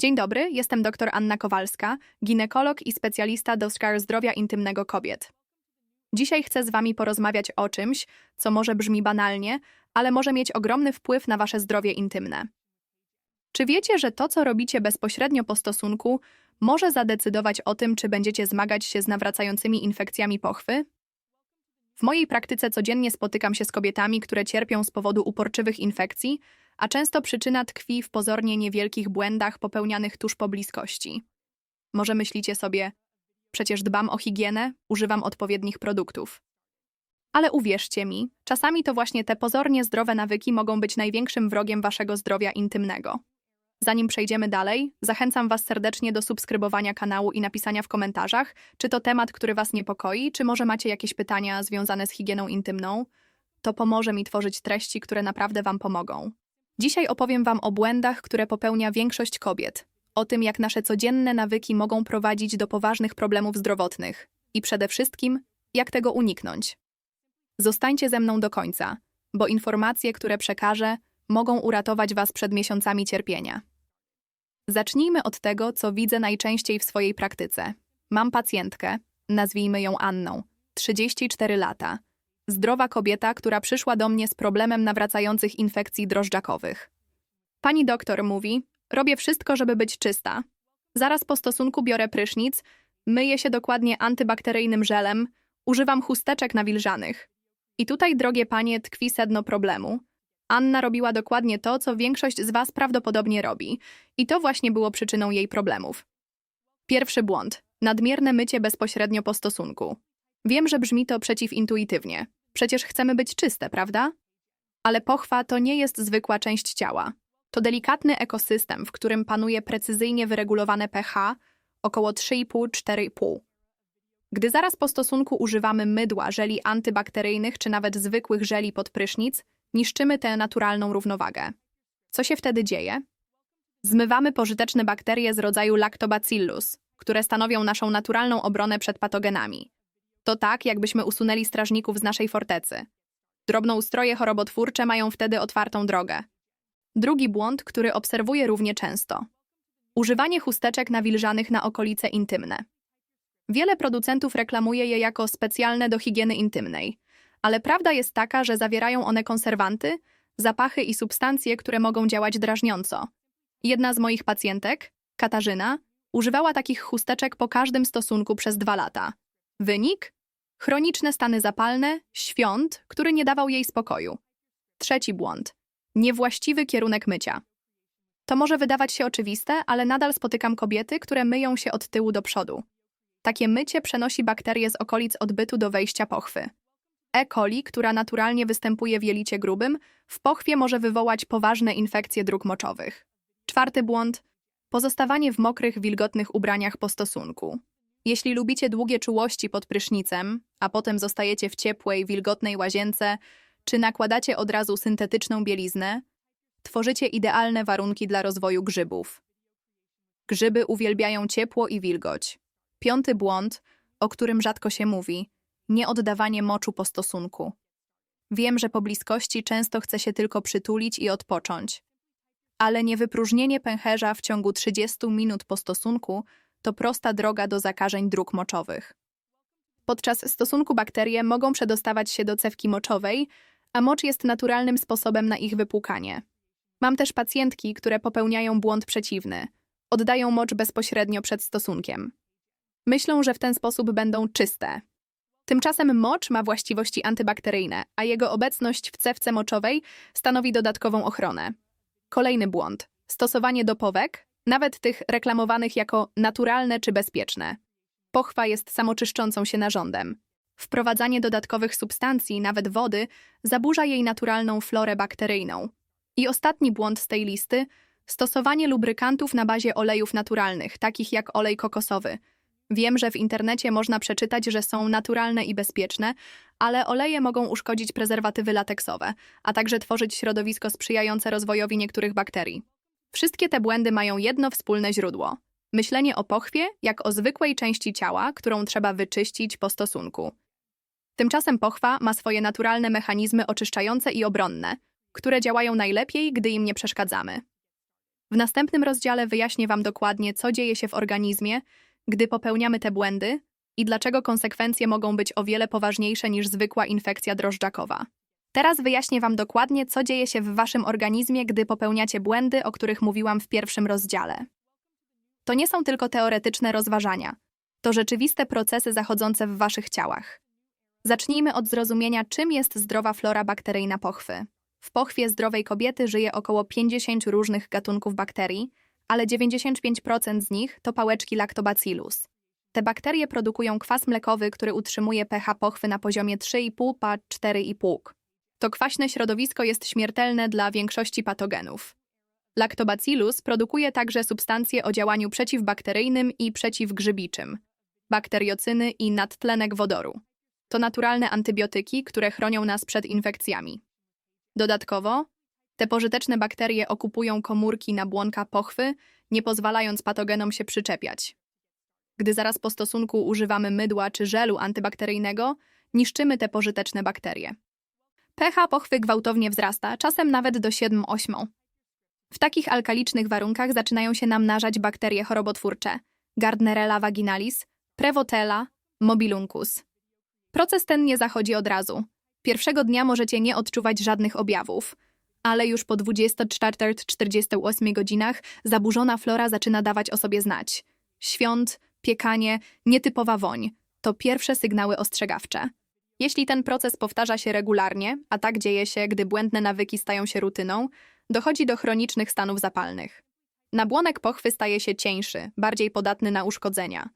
Dzień dobry, jestem dr Anna Kowalska, ginekolog i specjalista do skarg zdrowia intymnego kobiet. Dzisiaj chcę z Wami porozmawiać o czymś, co może brzmi banalnie, ale może mieć ogromny wpływ na Wasze zdrowie intymne. Czy wiecie, że to, co robicie bezpośrednio po stosunku, może zadecydować o tym, czy będziecie zmagać się z nawracającymi infekcjami pochwy? W mojej praktyce codziennie spotykam się z kobietami, które cierpią z powodu uporczywych infekcji, a często przyczyna tkwi w pozornie niewielkich błędach popełnianych tuż po bliskości. Może myślicie sobie, przecież dbam o higienę, używam odpowiednich produktów. Ale uwierzcie mi, czasami to właśnie te pozornie zdrowe nawyki mogą być największym wrogiem waszego zdrowia intymnego. Zanim przejdziemy dalej, zachęcam Was serdecznie do subskrybowania kanału i napisania w komentarzach, czy to temat, który Was niepokoi, czy może macie jakieś pytania związane z higieną intymną. To pomoże mi tworzyć treści, które naprawdę Wam pomogą. Dzisiaj opowiem Wam o błędach, które popełnia większość kobiet, o tym, jak nasze codzienne nawyki mogą prowadzić do poważnych problemów zdrowotnych i przede wszystkim, jak tego uniknąć. Zostańcie ze mną do końca, bo informacje, które przekażę, mogą uratować Was przed miesiącami cierpienia. Zacznijmy od tego, co widzę najczęściej w swojej praktyce. Mam pacjentkę, nazwijmy ją Anną, 34 lata. Zdrowa kobieta, która przyszła do mnie z problemem nawracających infekcji drożdżakowych. Pani doktor mówi: Robię wszystko, żeby być czysta. Zaraz po stosunku biorę prysznic, myję się dokładnie antybakteryjnym żelem, używam chusteczek nawilżanych. I tutaj, drogie panie, tkwi sedno problemu. Anna robiła dokładnie to, co większość z Was prawdopodobnie robi, i to właśnie było przyczyną jej problemów. Pierwszy błąd nadmierne mycie bezpośrednio po stosunku. Wiem, że brzmi to przeciwintuitywnie. Przecież chcemy być czyste, prawda? Ale pochwa to nie jest zwykła część ciała. To delikatny ekosystem, w którym panuje precyzyjnie wyregulowane pH około 3,5-4,5. Gdy zaraz po stosunku używamy mydła, żeli antybakteryjnych czy nawet zwykłych żeli pod prysznic, niszczymy tę naturalną równowagę. Co się wtedy dzieje? Zmywamy pożyteczne bakterie z rodzaju Lactobacillus, które stanowią naszą naturalną obronę przed patogenami. To tak, jakbyśmy usunęli strażników z naszej fortecy. Drobnoustroje chorobotwórcze mają wtedy otwartą drogę. Drugi błąd, który obserwuję równie często. Używanie chusteczek nawilżanych na okolice intymne. Wiele producentów reklamuje je jako specjalne do higieny intymnej, ale prawda jest taka, że zawierają one konserwanty, zapachy i substancje, które mogą działać drażniąco. Jedna z moich pacjentek, Katarzyna, używała takich chusteczek po każdym stosunku przez dwa lata. Wynik? Chroniczne stany zapalne, świąt, który nie dawał jej spokoju. Trzeci błąd. Niewłaściwy kierunek mycia. To może wydawać się oczywiste, ale nadal spotykam kobiety, które myją się od tyłu do przodu. Takie mycie przenosi bakterie z okolic odbytu do wejścia pochwy. E. coli, która naturalnie występuje w jelicie grubym, w pochwie może wywołać poważne infekcje dróg moczowych. Czwarty błąd pozostawanie w mokrych, wilgotnych ubraniach po stosunku. Jeśli lubicie długie czułości pod prysznicem, a potem zostajecie w ciepłej, wilgotnej łazience, czy nakładacie od razu syntetyczną bieliznę, tworzycie idealne warunki dla rozwoju grzybów. Grzyby uwielbiają ciepło i wilgoć. Piąty błąd, o którym rzadko się mówi, nieoddawanie moczu po stosunku. Wiem, że po bliskości często chce się tylko przytulić i odpocząć. Ale niewypróżnienie pęcherza w ciągu 30 minut po stosunku to prosta droga do zakażeń dróg moczowych. Podczas stosunku bakterie mogą przedostawać się do cewki moczowej, a mocz jest naturalnym sposobem na ich wypłukanie. Mam też pacjentki, które popełniają błąd przeciwny. Oddają mocz bezpośrednio przed stosunkiem. Myślą, że w ten sposób będą czyste, Tymczasem mocz ma właściwości antybakteryjne, a jego obecność w cewce moczowej stanowi dodatkową ochronę. Kolejny błąd. Stosowanie dopowek, nawet tych reklamowanych jako naturalne czy bezpieczne. Pochwa jest samoczyszczącą się narządem. Wprowadzanie dodatkowych substancji, nawet wody, zaburza jej naturalną florę bakteryjną. I ostatni błąd z tej listy stosowanie lubrykantów na bazie olejów naturalnych, takich jak olej kokosowy – Wiem, że w internecie można przeczytać, że są naturalne i bezpieczne, ale oleje mogą uszkodzić prezerwatywy lateksowe, a także tworzyć środowisko sprzyjające rozwojowi niektórych bakterii. Wszystkie te błędy mają jedno wspólne źródło. Myślenie o pochwie jak o zwykłej części ciała, którą trzeba wyczyścić po stosunku. Tymczasem pochwa ma swoje naturalne mechanizmy oczyszczające i obronne, które działają najlepiej, gdy im nie przeszkadzamy. W następnym rozdziale wyjaśnię Wam dokładnie, co dzieje się w organizmie, gdy popełniamy te błędy i dlaczego konsekwencje mogą być o wiele poważniejsze niż zwykła infekcja drożdżakowa. Teraz wyjaśnię Wam dokładnie, co dzieje się w Waszym organizmie, gdy popełniacie błędy, o których mówiłam w pierwszym rozdziale. To nie są tylko teoretyczne rozważania, to rzeczywiste procesy zachodzące w Waszych ciałach. Zacznijmy od zrozumienia, czym jest zdrowa flora bakteryjna pochwy. W pochwie zdrowej kobiety żyje około 50 różnych gatunków bakterii, ale 95% z nich to pałeczki lactobacillus. Te bakterie produkują kwas mlekowy, który utrzymuje pH pochwy na poziomie 3,5 pa 4,5. To kwaśne środowisko jest śmiertelne dla większości patogenów. Lactobacillus produkuje także substancje o działaniu przeciwbakteryjnym i przeciwgrzybiczym, bakteriocyny i nadtlenek wodoru. To naturalne antybiotyki, które chronią nas przed infekcjami. Dodatkowo, te pożyteczne bakterie okupują komórki nabłonka pochwy, nie pozwalając patogenom się przyczepiać. Gdy zaraz po stosunku używamy mydła czy żelu antybakteryjnego, niszczymy te pożyteczne bakterie. pH pochwy gwałtownie wzrasta, czasem nawet do 7-8. W takich alkalicznych warunkach zaczynają się namnażać bakterie chorobotwórcze Gardnerella vaginalis, Prevotella, Mobiluncus. Proces ten nie zachodzi od razu. Pierwszego dnia możecie nie odczuwać żadnych objawów, ale już po 24-48 godzinach zaburzona flora zaczyna dawać o sobie znać. Świąt, piekanie, nietypowa woń to pierwsze sygnały ostrzegawcze. Jeśli ten proces powtarza się regularnie, a tak dzieje się, gdy błędne nawyki stają się rutyną, dochodzi do chronicznych stanów zapalnych. Nabłonek pochwy staje się cieńszy, bardziej podatny na uszkodzenia.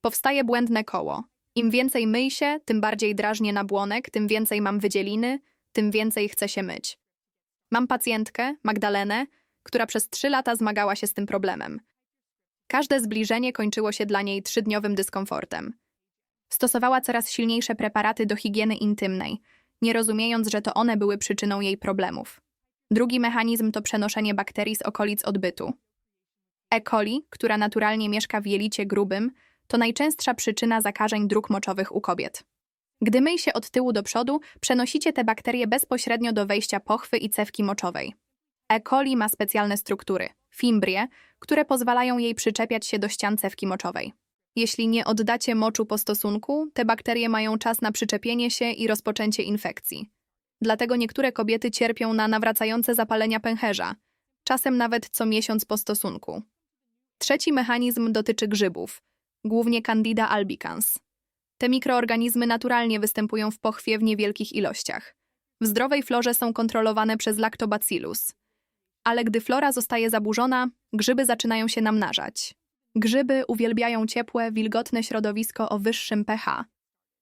Powstaje błędne koło. Im więcej myj się, tym bardziej drażnie nabłonek, tym więcej mam wydzieliny, tym więcej chcę się myć. Mam pacjentkę, Magdalenę, która przez trzy lata zmagała się z tym problemem. Każde zbliżenie kończyło się dla niej trzydniowym dyskomfortem. Stosowała coraz silniejsze preparaty do higieny intymnej, nie rozumiejąc, że to one były przyczyną jej problemów. Drugi mechanizm to przenoszenie bakterii z okolic odbytu. E. coli, która naturalnie mieszka w jelicie grubym, to najczęstsza przyczyna zakażeń dróg moczowych u kobiet. Gdy myj się od tyłu do przodu, przenosicie te bakterie bezpośrednio do wejścia pochwy i cewki moczowej. E. coli ma specjalne struktury, fimbrie, które pozwalają jej przyczepiać się do ścian cewki moczowej. Jeśli nie oddacie moczu po stosunku, te bakterie mają czas na przyczepienie się i rozpoczęcie infekcji. Dlatego niektóre kobiety cierpią na nawracające zapalenia pęcherza, czasem nawet co miesiąc po stosunku. Trzeci mechanizm dotyczy grzybów, głównie Candida albicans. Te mikroorganizmy naturalnie występują w pochwie w niewielkich ilościach. W zdrowej florze są kontrolowane przez lactobacillus. Ale gdy flora zostaje zaburzona, grzyby zaczynają się namnażać. Grzyby uwielbiają ciepłe, wilgotne środowisko o wyższym pH.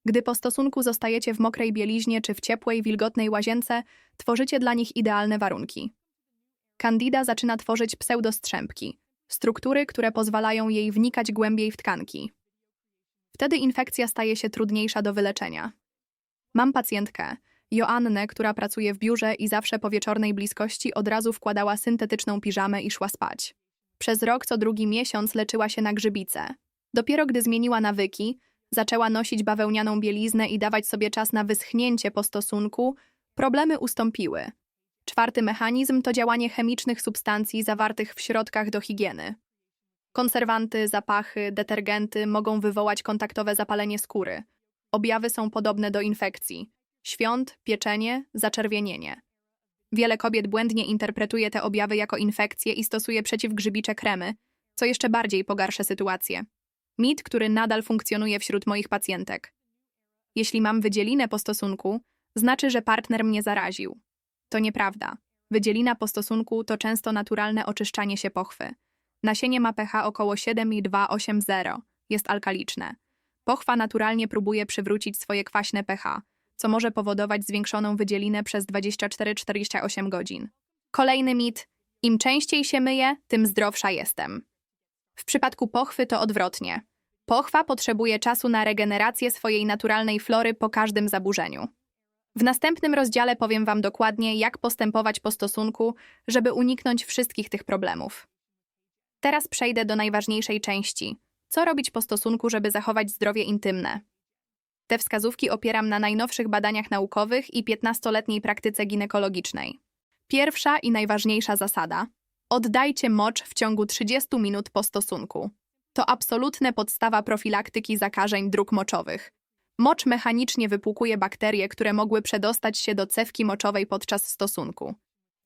Gdy po stosunku zostajecie w mokrej bieliźnie czy w ciepłej, wilgotnej łazience, tworzycie dla nich idealne warunki. Candida zaczyna tworzyć pseudostrzępki, struktury, które pozwalają jej wnikać głębiej w tkanki. Wtedy infekcja staje się trudniejsza do wyleczenia. Mam pacjentkę, Joannę, która pracuje w biurze i zawsze po wieczornej bliskości od razu wkładała syntetyczną piżamę i szła spać. Przez rok co drugi miesiąc leczyła się na grzybice. Dopiero gdy zmieniła nawyki, zaczęła nosić bawełnianą bieliznę i dawać sobie czas na wyschnięcie po stosunku, problemy ustąpiły. Czwarty mechanizm to działanie chemicznych substancji zawartych w środkach do higieny. Konserwanty, zapachy, detergenty mogą wywołać kontaktowe zapalenie skóry. Objawy są podobne do infekcji. Świąt, pieczenie, zaczerwienienie. Wiele kobiet błędnie interpretuje te objawy jako infekcje i stosuje przeciwgrzybicze kremy, co jeszcze bardziej pogarsza sytuację. Mit, który nadal funkcjonuje wśród moich pacjentek. Jeśli mam wydzielinę po stosunku, znaczy, że partner mnie zaraził. To nieprawda. Wydzielina po stosunku to często naturalne oczyszczanie się pochwy. Nasienie ma pH około 7,280, jest alkaliczne. Pochwa naturalnie próbuje przywrócić swoje kwaśne pH, co może powodować zwiększoną wydzielinę przez 24-48 godzin. Kolejny mit. Im częściej się myję, tym zdrowsza jestem. W przypadku pochwy to odwrotnie. Pochwa potrzebuje czasu na regenerację swojej naturalnej flory po każdym zaburzeniu. W następnym rozdziale powiem Wam dokładnie, jak postępować po stosunku, żeby uniknąć wszystkich tych problemów. Teraz przejdę do najważniejszej części. Co robić po stosunku, żeby zachować zdrowie intymne? Te wskazówki opieram na najnowszych badaniach naukowych i 15-letniej praktyce ginekologicznej. Pierwsza i najważniejsza zasada: Oddajcie mocz w ciągu 30 minut po stosunku. To absolutna podstawa profilaktyki zakażeń dróg moczowych. Mocz mechanicznie wypłukuje bakterie, które mogły przedostać się do cewki moczowej podczas stosunku.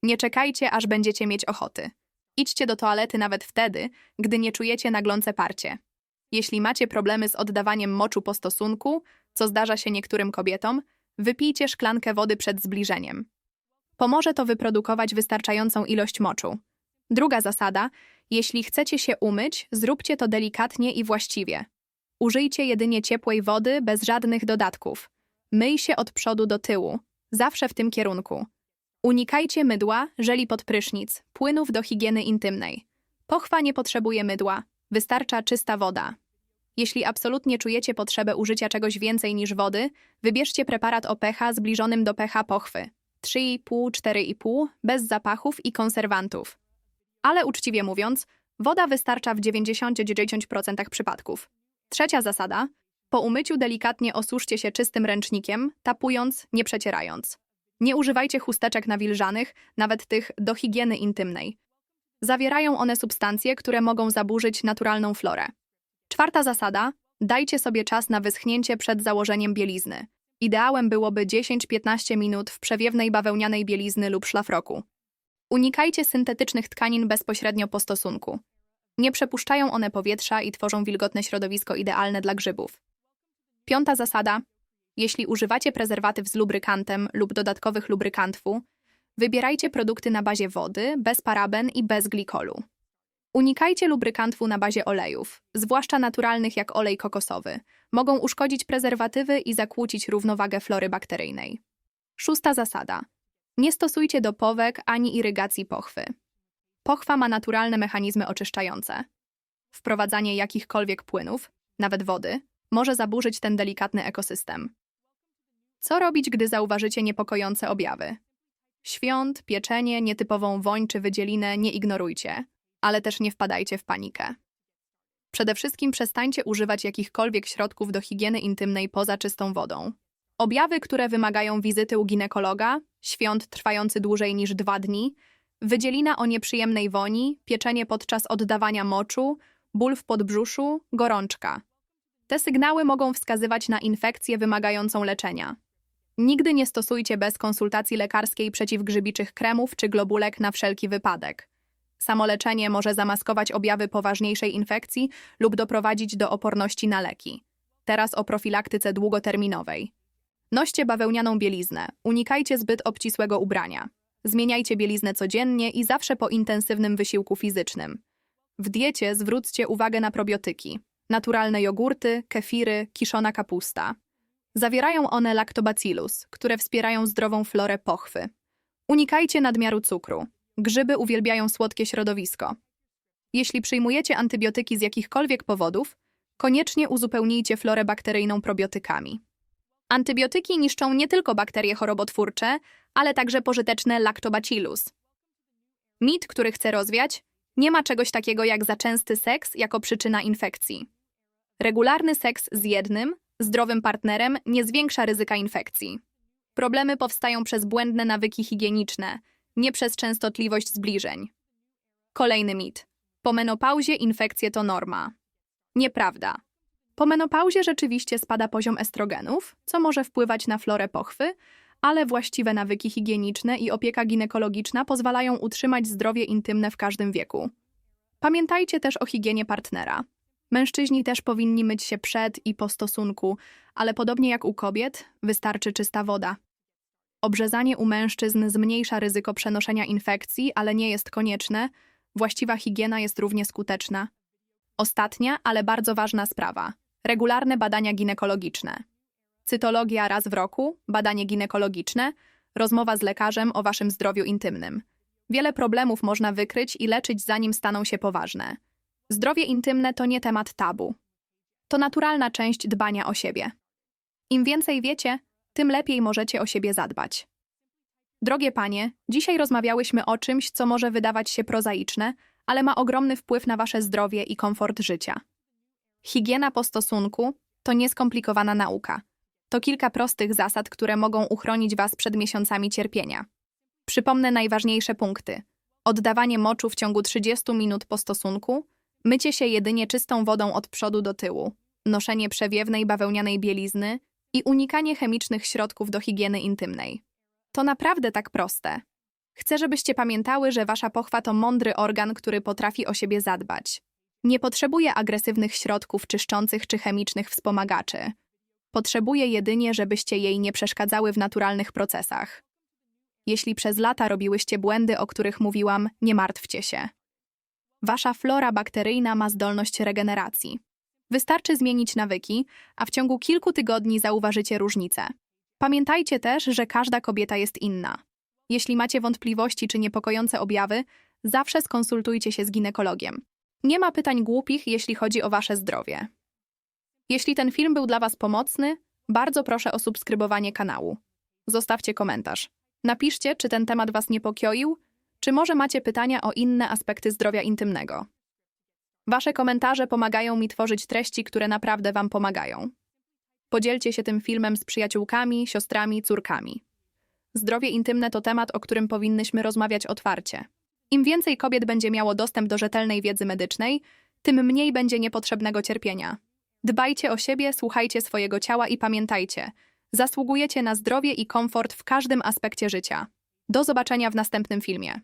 Nie czekajcie, aż będziecie mieć ochoty. Idźcie do toalety nawet wtedy, gdy nie czujecie naglące parcie. Jeśli macie problemy z oddawaniem moczu po stosunku, co zdarza się niektórym kobietom, wypijcie szklankę wody przed zbliżeniem. Pomoże to wyprodukować wystarczającą ilość moczu. Druga zasada: jeśli chcecie się umyć, zróbcie to delikatnie i właściwie. Użyjcie jedynie ciepłej wody bez żadnych dodatków. Myj się od przodu do tyłu, zawsze w tym kierunku. Unikajcie mydła, żeli pod prysznic, płynów do higieny intymnej. Pochwa nie potrzebuje mydła, wystarcza czysta woda. Jeśli absolutnie czujecie potrzebę użycia czegoś więcej niż wody, wybierzcie preparat o pH zbliżonym do pH pochwy 3,5-4,5 bez zapachów i konserwantów. Ale uczciwie mówiąc, woda wystarcza w 90-90% przypadków. Trzecia zasada: po umyciu delikatnie osuszcie się czystym ręcznikiem, tapując, nie przecierając. Nie używajcie chusteczek nawilżanych, nawet tych do higieny intymnej. Zawierają one substancje, które mogą zaburzyć naturalną florę. Czwarta zasada: dajcie sobie czas na wyschnięcie przed założeniem bielizny. Ideałem byłoby 10-15 minut w przewiewnej bawełnianej bielizny lub szlafroku. Unikajcie syntetycznych tkanin bezpośrednio po stosunku. Nie przepuszczają one powietrza i tworzą wilgotne środowisko idealne dla grzybów. Piąta zasada: jeśli używacie prezerwatyw z lubrykantem lub dodatkowych lubrykantów, wybierajcie produkty na bazie wody, bez paraben i bez glikolu. Unikajcie lubrykantów na bazie olejów, zwłaszcza naturalnych jak olej kokosowy. Mogą uszkodzić prezerwatywy i zakłócić równowagę flory bakteryjnej. Szósta zasada: nie stosujcie dopowek ani irygacji pochwy. Pochwa ma naturalne mechanizmy oczyszczające. Wprowadzanie jakichkolwiek płynów, nawet wody, może zaburzyć ten delikatny ekosystem. Co robić, gdy zauważycie niepokojące objawy? Świąt, pieczenie, nietypową woń czy wydzielinę nie ignorujcie, ale też nie wpadajcie w panikę. Przede wszystkim przestańcie używać jakichkolwiek środków do higieny intymnej poza czystą wodą. Objawy, które wymagają wizyty u ginekologa, świąt trwający dłużej niż dwa dni, wydzielina o nieprzyjemnej woni, pieczenie podczas oddawania moczu, ból w podbrzuszu, gorączka. Te sygnały mogą wskazywać na infekcję wymagającą leczenia. Nigdy nie stosujcie bez konsultacji lekarskiej przeciwgrzybiczych kremów czy globulek na wszelki wypadek. Samoleczenie może zamaskować objawy poważniejszej infekcji lub doprowadzić do oporności na leki. Teraz o profilaktyce długoterminowej. Noście bawełnianą bieliznę. Unikajcie zbyt obcisłego ubrania. Zmieniajcie bieliznę codziennie i zawsze po intensywnym wysiłku fizycznym. W diecie zwróćcie uwagę na probiotyki. Naturalne jogurty, kefiry, kiszona kapusta. Zawierają one lactobacillus, które wspierają zdrową florę pochwy. Unikajcie nadmiaru cukru. Grzyby uwielbiają słodkie środowisko. Jeśli przyjmujecie antybiotyki z jakichkolwiek powodów, koniecznie uzupełnijcie florę bakteryjną probiotykami. Antybiotyki niszczą nie tylko bakterie chorobotwórcze, ale także pożyteczne lactobacillus. Mit, który chcę rozwiać, nie ma czegoś takiego jak za częsty seks jako przyczyna infekcji. Regularny seks z jednym, zdrowym partnerem nie zwiększa ryzyka infekcji. Problemy powstają przez błędne nawyki higieniczne, nie przez częstotliwość zbliżeń. Kolejny mit. Po menopauzie infekcje to norma. Nieprawda. Po menopauzie rzeczywiście spada poziom estrogenów, co może wpływać na florę pochwy, ale właściwe nawyki higieniczne i opieka ginekologiczna pozwalają utrzymać zdrowie intymne w każdym wieku. Pamiętajcie też o higienie partnera. Mężczyźni też powinni myć się przed i po stosunku, ale podobnie jak u kobiet, wystarczy czysta woda. Obrzezanie u mężczyzn zmniejsza ryzyko przenoszenia infekcji, ale nie jest konieczne. Właściwa higiena jest równie skuteczna. Ostatnia, ale bardzo ważna sprawa. Regularne badania ginekologiczne. Cytologia raz w roku, badanie ginekologiczne, rozmowa z lekarzem o waszym zdrowiu intymnym. Wiele problemów można wykryć i leczyć zanim staną się poważne. Zdrowie intymne to nie temat tabu. To naturalna część dbania o siebie. Im więcej wiecie, tym lepiej możecie o siebie zadbać. Drogie panie, dzisiaj rozmawiałyśmy o czymś, co może wydawać się prozaiczne, ale ma ogromny wpływ na wasze zdrowie i komfort życia. Higiena po stosunku to nieskomplikowana nauka. To kilka prostych zasad, które mogą uchronić was przed miesiącami cierpienia. Przypomnę najważniejsze punkty. oddawanie moczu w ciągu 30 minut po stosunku, mycie się jedynie czystą wodą od przodu do tyłu, noszenie przewiewnej bawełnianej bielizny i unikanie chemicznych środków do higieny intymnej. To naprawdę tak proste. Chcę, żebyście pamiętały, że wasza pochwa to mądry organ, który potrafi o siebie zadbać. Nie potrzebuje agresywnych środków czyszczących czy chemicznych wspomagaczy. Potrzebuje jedynie, żebyście jej nie przeszkadzały w naturalnych procesach. Jeśli przez lata robiłyście błędy, o których mówiłam, nie martwcie się. Wasza flora bakteryjna ma zdolność regeneracji. Wystarczy zmienić nawyki, a w ciągu kilku tygodni zauważycie różnicę. Pamiętajcie też, że każda kobieta jest inna. Jeśli macie wątpliwości czy niepokojące objawy, zawsze skonsultujcie się z ginekologiem. Nie ma pytań głupich, jeśli chodzi o wasze zdrowie. Jeśli ten film był dla was pomocny, bardzo proszę o subskrybowanie kanału. Zostawcie komentarz. Napiszcie, czy ten temat was niepokoił, czy może macie pytania o inne aspekty zdrowia intymnego. Wasze komentarze pomagają mi tworzyć treści, które naprawdę wam pomagają. Podzielcie się tym filmem z przyjaciółkami, siostrami, córkami. Zdrowie intymne to temat, o którym powinnyśmy rozmawiać otwarcie. Im więcej kobiet będzie miało dostęp do rzetelnej wiedzy medycznej, tym mniej będzie niepotrzebnego cierpienia. Dbajcie o siebie, słuchajcie swojego ciała i pamiętajcie, zasługujecie na zdrowie i komfort w każdym aspekcie życia. Do zobaczenia w następnym filmie.